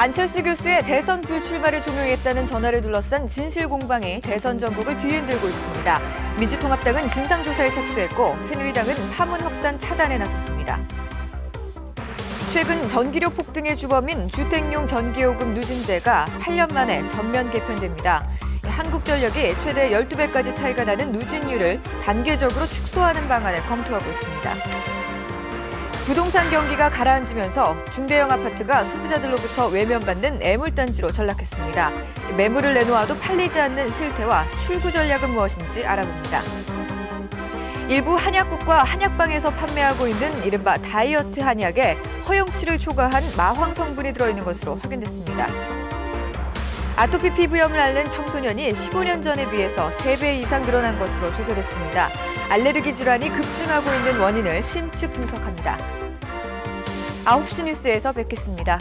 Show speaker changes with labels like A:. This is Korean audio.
A: 안철수 교수의 대선 불출마를 종용했다는 전화를 둘러싼 진실 공방이 대선 전국을 뒤흔들고 있습니다. 민주통합당은 진상조사에 착수했고 새누리당은 파문 확산 차단에 나섰습니다. 최근 전기료 폭등의 주범인 주택용 전기요금 누진제가 8년 만에 전면 개편됩니다. 한국전력이 최대 12배까지 차이가 나는 누진율을 단계적으로 축소하는 방안을 검토하고 있습니다. 부동산 경기가 가라앉으면서 중대형 아파트가 소비자들로부터 외면받는 애물단지로 전락했습니다. 매물을 내놓아도 팔리지 않는 실태와 출구 전략은 무엇인지 알아봅니다. 일부 한약국과 한약방에서 판매하고 있는 이른바 다이어트 한약에 허용치를 초과한 마황 성분이 들어있는 것으로 확인됐습니다. 아토피 피부염을 앓는 청소년이 15년 전에 비해서 3배 이상 늘어난 것으로 조사됐습니다. 알레르기 질환이 급증하고 있는 원인을 심층 분석합니다. 9시 뉴스에서 뵙겠습니다.